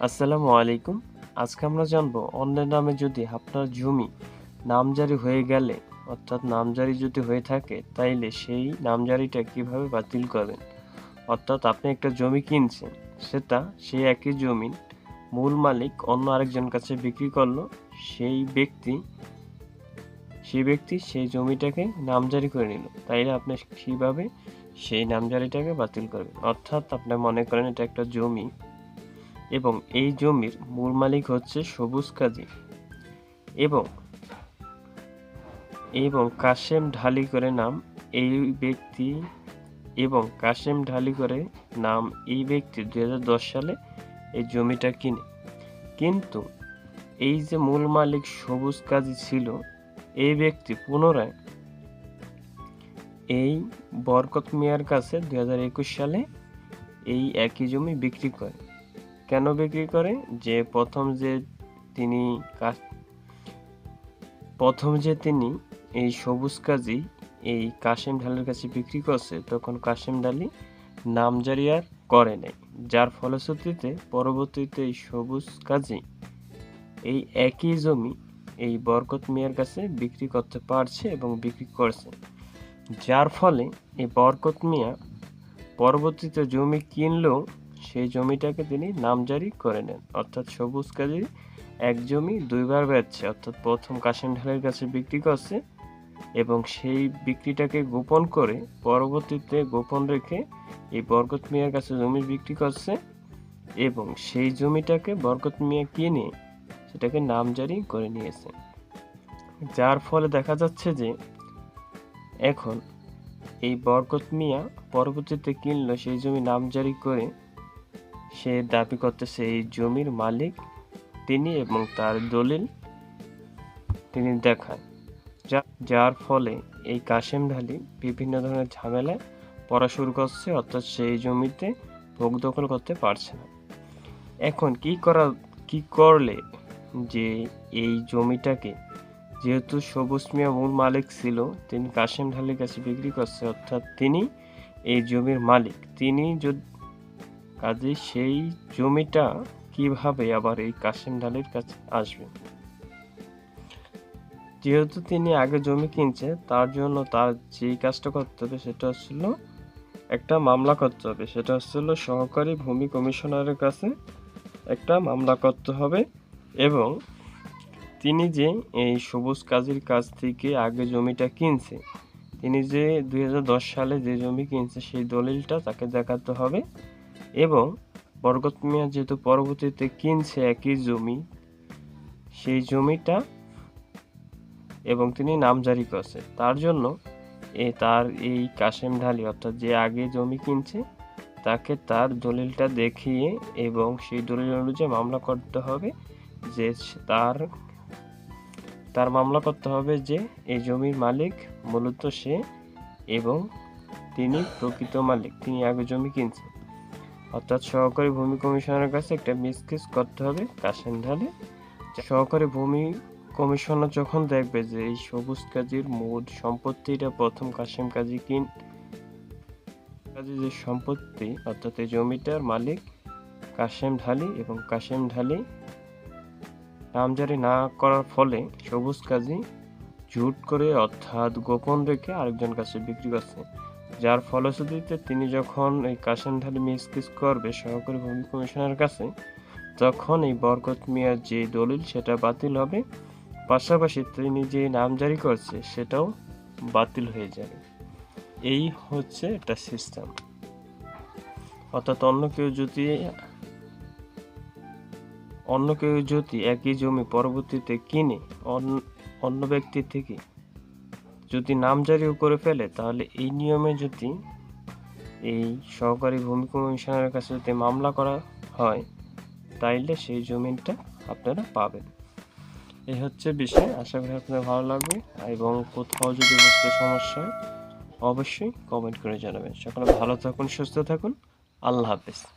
আসসালামু আলাইকুম। আজকে আমরা জানব, অন্যের নামে যদি আপনার জমি নামজারি হয়ে গেলে, অর্থাৎ নামজারি যদি হয়ে থাকে, তাইলে সেই নামজারিটা কীভাবে বাতিল করবেন অর্থাৎ আপনি একটা জমি কিনছেন, সেটা সেই একই জমি মূল মালিক অন্য আরেকজন কাছে বিক্রি করল, সেই ব্যক্তি সেই ব্যক্তি সেই জমিটাকে নামজারি করে নিল। তাইলে আপনি কীভাবে সেই নামজারিটাকে বাতিল করবেন? অর্থাৎ আপনি মনে করেন এটা একটা জমি এবং এই জমির মূল মালিক হচ্ছে সবুজ কাজী। এবং এবং কাশেম ঢালি করে নাম এই ব্যক্তি এবং কাশেম ঢালি করে নাম এই ব্যক্তি দু হাজার দশ সালে এই জমিটা কিনে। কিন্তু এই যে মূল মালিক সবুজ কাজী ছিল, এই ব্যক্তি পুনরায় এই বরকত মিয়ার কাছে দুই হাজার একুশ সালে এই একই জমি বিক্রি করে। কেন বিক্রি করে? যে প্রথম যে তিনি কা- প্রথম যে তিনি এই সবুজ কাজী এই কাশেম ঢালের কাছে বিক্রি করছে, তখন কাশেম ঢালি নামজারি আর করে নাই। যার ফলশ্রুতিতে পরবর্তীতে এই সবুজ কাজী এই একই জমি এই বরকত মিয়ার কাছে বিক্রি করতে পারছে এবং বিক্রি করছে। যার ফলে এই বরকত মিয়া পরবর্তীতে জমি কিনলেও সেই জমিটাকে তিনি নামজারি করে নেন। অর্থাৎ সবুজ কাজী এক জমি দুইবার বেচছে। অর্থাৎ প্রথম কাশেম ঢালের কাছে বিক্রি করছে এবং সেই বিক্রিটাকে গোপন করে পরবর্তীতে গোপন রেখে এই বরকত মিয়ার কাছে জমি বিক্রি করছে এবং সেই জমিটাকে বরকত মিয়া কিনে সেটাকে নামজারি করে নিয়েছে। যার ফলে দেখা যাচ্ছে যে এখন এই বরকত মিয়া পরবর্তীতে কিনলো সেই জমি নামজারি করে সে দাবি করতেছে, এই জমির মালিক তিনি এবং তার দলিল তিনি দেখান যা- যার ফলে এই কাশেম ঢালি বিভিন্ন ধরনের ঝামেলায় পড়া শুরু করছে, অর্থাৎ সেই জমিতে ভোগ দখল করতে পারছে না। এখন কি করা, কি করলে যে এই জমিটাকে, যেহেতু সবুজ মিয়া মূল মালিক ছিল, তিনি কাশেম ঢালির কাছে বিক্রি করছে, অর্থাৎ তিনি এই জমির মালিক, তিনি যদি কাজে সেই জমিটা কীভাবে আবার এই কাশিম ঢালির কাছে আসবে? যেহেতু তিনি আগে জমি কিনছে, তার জন্য তার যেই কাজটা করতে হবে সেটা হচ্ছিল একটা মামলা করতে হবে। সেটা হচ্ছিল সহকারী ভূমি কমিশনারের কাছে একটা মামলা করতে হবে এবং তিনি যে এই সবুজ কাজীর কাছ থেকে আগে জমিটা কিনছে, তিনি যে দুই হাজার দশ সালে যে জমি কিনছে, সেই দলিলটা তাকে দেখাতে হবে। এবং বরকত মিয়া যেহেতু পরবর্তীতে কিনছে একই জমি, সেই জমিটা এবং তিনি নামজারি করছে। তার জন্য এ তার এই কাশেম ঢালি, অর্থাৎ যে আগে জমি কিনছে, তাকে তার দলিলটা দেখিয়ে এবং সেই দলিল অনুযায়ী মামলা করতে হবে যে তার তার মামলা করতে হবে যে এই জমির মালিক মূলত সে এবং তিনি প্রকৃত মালিক, তিনি আগে জমি কিনছেন। অর্থাৎ সহকারী ভূমি কমিশনারের কাছে একটা মিসকেস করতে হবে, কাশেম ঢালে। সহকারী ভূমি কমিশনার যখন দেখবে যে এই সবুজ কাজীর মূল সম্পত্তিটা প্রথম কাশেম কাজী কিন, কাজী যে সম্পত্তি, অর্থাৎ এই জমিটার মালিক কাশেম ঢালি এবং কাশেম ঢালি নামজারি না করার ফলে সবুজ কাজী ঝুট করে অর্থাৎ গোপন রেখে আরেকজন কাছে বিক্রি করছে। যার ফলশ্রুতিতে তিনি যখন এই ঢালি মিসকিস করবে সহকারী ভূমি কমিশনারের কাছে, তখন এই বরকত মিয়ার যে দলিল সেটা বাতিল হবে। পাশাপাশি তিনি যে নাম জারি করছে সেটাও বাতিল হয়ে যাবে। এই হচ্ছে একটা সিস্টেম। অর্থাৎ অন্য কেউ যদি অন্য কেউ যদি একই জমি পরবর্তীতে কিনে অন্য ব্যক্তি থেকে যদি নামজারিও করে ফেলে, তাহলে এই নিয়মে যদি এই সহকারী ভূমি কমিশনারের কাছে যদি মামলা করা হয়, তাইলে সেই জমিটা আপনারা পাবেন। এই হচ্ছে বিষয়। আশা করি আপনাদের ভালো লাগবে। এবং কোথাও যদি বুঝতে সমস্যা হয়, অবশ্যই কমেন্ট করে জানাবেন। সকলে ভালো থাকুন, সুস্থ থাকুন। আল্লাহ হাফেজ।